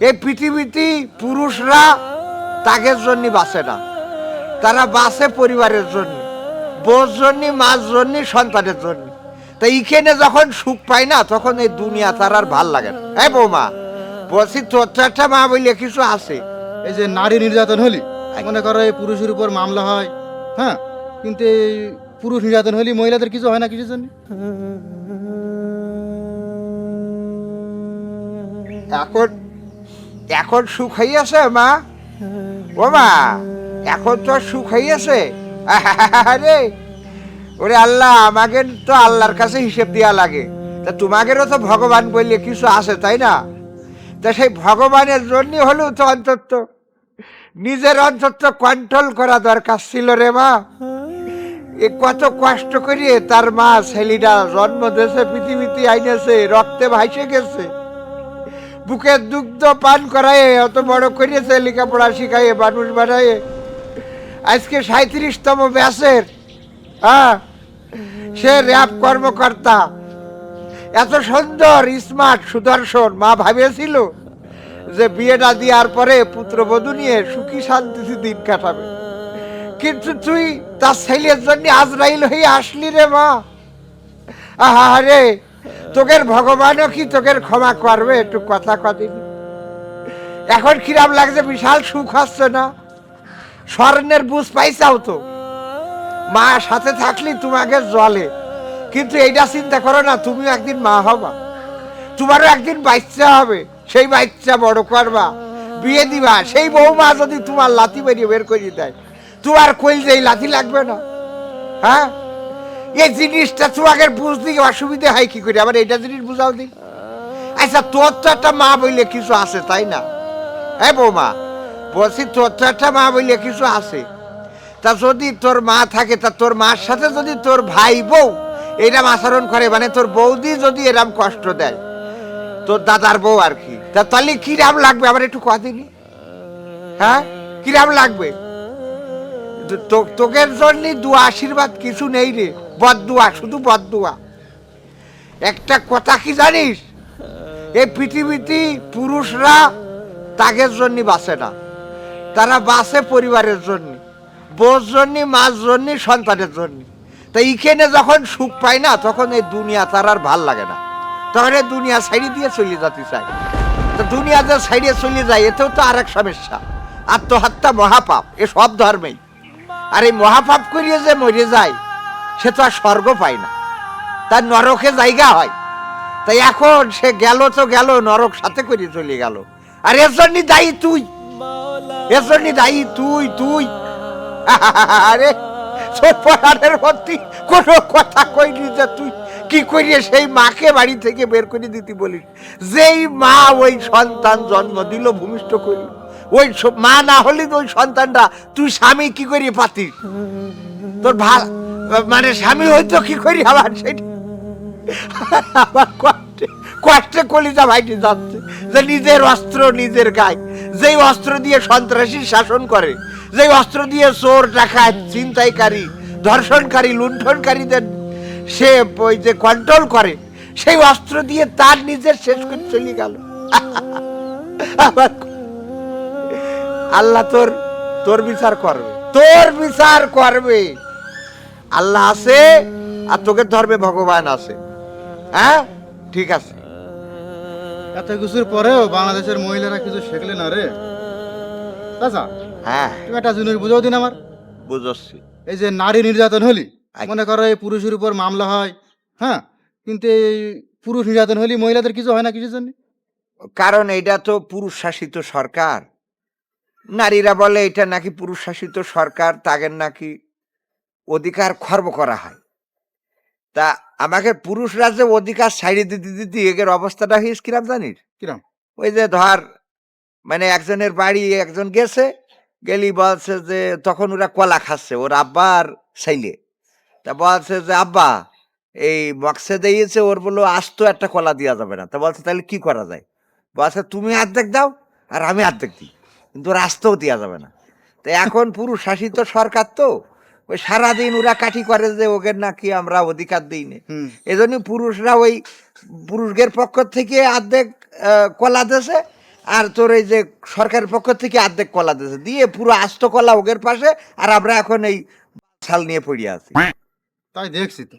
এই পৃথিবীতে পুরুষরা তাগের জন্য বাঁচে না। তারা বাঁচে পরিবারের জন্য বোর জন্য মার জন্য সন্তানের জন্য। তা এইখানে যখন সুখ পায় না তখন এই দুনিয়া তার আর ভালো লাগে না। হ্যাঁ বৌমা বলছি তোর একটা মা বলে কিছু আছে। এই যে নারী নির্যাতন হলি মনে করো এই পুরুষের উপর মামলা হয় হ্যাঁ? কিন্তু এই পুরুষ নির্যাতন হলি মহিলাদের কিছু হয় না কিছু জন্য? এখন এখন সুখ হইয়াছে, মা? ও মা, এখন তো সুখ হইয়াছে? আরে ওরে আল্লাহ, আমাকে তো আল্লাহর কাছে হিসেব দেওয়া লাগে। তা তোমাদেরও তো ভগবান বললে কিছু আছে, তাই না? তা সেই ভগবানের জন্য হলেও তো অন্তত নিজের অন্তত কন্ট্রোল করা দরকার ছিল রে, মা। এ কত কষ্ট করিয়ে তার মা ছেলেটা জন্ম দিয়েছে, পৃথিবীতে আইনেছে, রক্তে ভাসে গেছে। বুকের দুগ্ধ পান করায়, অত বড় করিয়েছে লেখাপড়া শিখাইয়ে, মানুষ বানায় আজকে সাঁত্রিশতম ব্যাসের হ্যাঁ? সে র্যাব কর্মকর্তা। এত সুন্দর, স্মার্ট সুদর্শন, মা ভাবিয়েছিল যে বিয়েটা দেওয়ার পরে পুত্রবধূ নিয়ে সুখী শান্তিতে দিন কাটাবে। কিন্তু তুই তার ছেলের জন্য আজরাইল হয়ে আসলি রে মা। আহারে তোকের ভগবানও কি তোকের ক্ষমা করবে? একটু কথা কদিন এখন কিরাম লাগছে, বিশাল সুখ হচ্ছে না? স্বর্ণের বুঝ পাইছাও তো? মা সাথে থাকলি তোমাকে জলে। কিন্তু এইটা চিন্তা করো না, তুমি একদিন মা হবা। তোমারও একদিন বাচ্চা হবে। সেই বাচ্চা বড় করবা। বিয়ে দিবা। সেই বৌমা যদি তোমার লাথি বেরিয়ে বের করে দেয়, তোমার কইল যে এই লাথি লাগবে না? হ্যাঁ? এই জিনিসটা তোমাকে বুঝতে অসুবিধা হয় কি করে? আবার এইটা জিনিস বুঝাও দিন আচ্ছা তোর তো একটা মা বইলে কিছু আছে, তাই না? হ্যাঁ বৌমা। বলছি, তোর তো একটা মা বইলে কিছু আছে। তা যদি তোর মা থাকে, তা তোর মার সাথে যদি তোর ভাই বউ এইরকম আচরণ করে মানে তোর বৌদি যদি এরম কষ্ট দেয়, তোর দাদার বউ আর কি? তা তাহলে কিরাম লাগবে? আবার একটু কদিনই হ্যাঁ? কিরাম লাগবে? তো- তো- তোকের জন্য দুয়া আশীর্বাদ কিছু নেই রে। বদুয়া শুধু বদুয়া একটা কথা কি জানিস? এই পৃথিবীতে পুরুষরা তাগের জন্য বাঁচে না। তারা বাঁচে পরিবারের জন্য বোর জন্য, মার জন্য, সন্তানের জন্য। তা এইখানে যখন সুখ পায় না, তখন এই দুনিয়া তার আর ভালো লাগে না। তখন এই দুনিয়া সাইডে দিয়ে চলে যেতে চায়। তো দুনিয়া যে সাইডে চলে যায়, এতেও তো আরেক সমস্যা। আত্মহত্যা মহাপাপ, এ সব ধর্মেই। আর এই মহাপাপ করিয়ে যে মরে যায় সে তো আর স্বর্গ পায় না। তার নরকে জায়গা হয়। তাই এখন সে গেল তো গেল, নরক সাথে করে চলে গেল। আর এর জন্য দায়ী তুই। এর জন্য দায়ী তুই তুই। আরে সোপারের মধ্যে কোনো কথা কইনি যে তুই কি করিয়ে সেই মাকে বাড়ি থেকে বের করে দিতে বলিস। যেই মা ওই সন্তান জন্ম দিল, ভূমিষ্ঠ করল ওই মা না হলে ওই সন্তানটা তুই স্বামী কি করিয়ে পাতিস? তোর ভালো মানে স্বামী হইতো কি করি? আবার সেটা কষ্টে কষ্টে কলিজা ভাইটি যাচ্ছে। যে নিজের অস্ত্র নিজের গায়ে। যেই অস্ত্র দিয়ে সন্ত্রাসী শাসন করে, যেই অস্ত্র দিয়ে চোর, ডাকাত, ছিনতাইকারী, ধর্ষণকারী, লুণ্ঠনকারীদের সে ওই যে কন্ট্রোল করে, সেই অস্ত্র দিয়ে তার নিজের শেষ করে চলে গেল। আল্লাহ তোর তোর বিচার করবে। তোর বিচার করবে। আল্লাহ আছে আর তোকে ধর্মে ভগবান আছে। হ্যাঁ? ঠিক আছে। এত কিছুর পরেও বাংলাদেশের মহিলারা কিছু শেখলে না রে। আচ্ছা হ্যাঁ। তুমি একটা জিনিস বুঝাও দিন আমার। বুঝছি এই যে নারী নির্যাতন হলি আচ্ছা। মনে করো এই পুরুষের উপর মামলা হয় হ্যাঁ? কিন্তু এই পুরুষ নির্যাতন হলি মহিলাদের কিছু হয় না কিছু জন্য? কারণ এটা তো পুরুষ শাসিত সরকার। নারীরা বলে এটা নাকি পুরুষ শাসিত সরকার তাদের নাকি অধিকার খর্ব করা হয়। তা আমাকে পুরুষরা যে অধিকার ছাড়িয়ে দিতে দিতে এগের অবস্থাটা হয়েছে কিরাম জানিস কিরম? ওই যে ধর মানে একজনের বাড়ি একজন গেছে গেলি বলছে যে তখন ওরা কলা খাচ্ছে ওর আব্বার সাইলে তা বলছে যে আব্বা এই বক্সে দিয়েছে ওর বলল আস্ত একটা কলা দেওয়া যাবে না। তা বলছে তাহলে কি করা যায়? বলছে তুমি অর্ধেক দাও আর আমি অর্ধেক দিই। কিন্তু ওর আস্তও দেওয়া যাবে না। তো এখন পুরুষ শাসিত সরকার তো। ওই সারাদিন ওরা কাঠি করে যে ওকে নাকি আমরা অধিকার দিই না। এজন্য পুরুষরা ওই পুরুষের পক্ষ থেকে অর্ধেক আহ, কলা দেশে আর তোর এই যে সরকারের পক্ষ থেকে অর্ধেক কলা দিয়েছে দিয়ে পুরো আস্ত কলা ওগের পাশে আর আমরা এখন এই ছাল নিয়ে পড়িয়ে আছি। তাই দেখছি তো।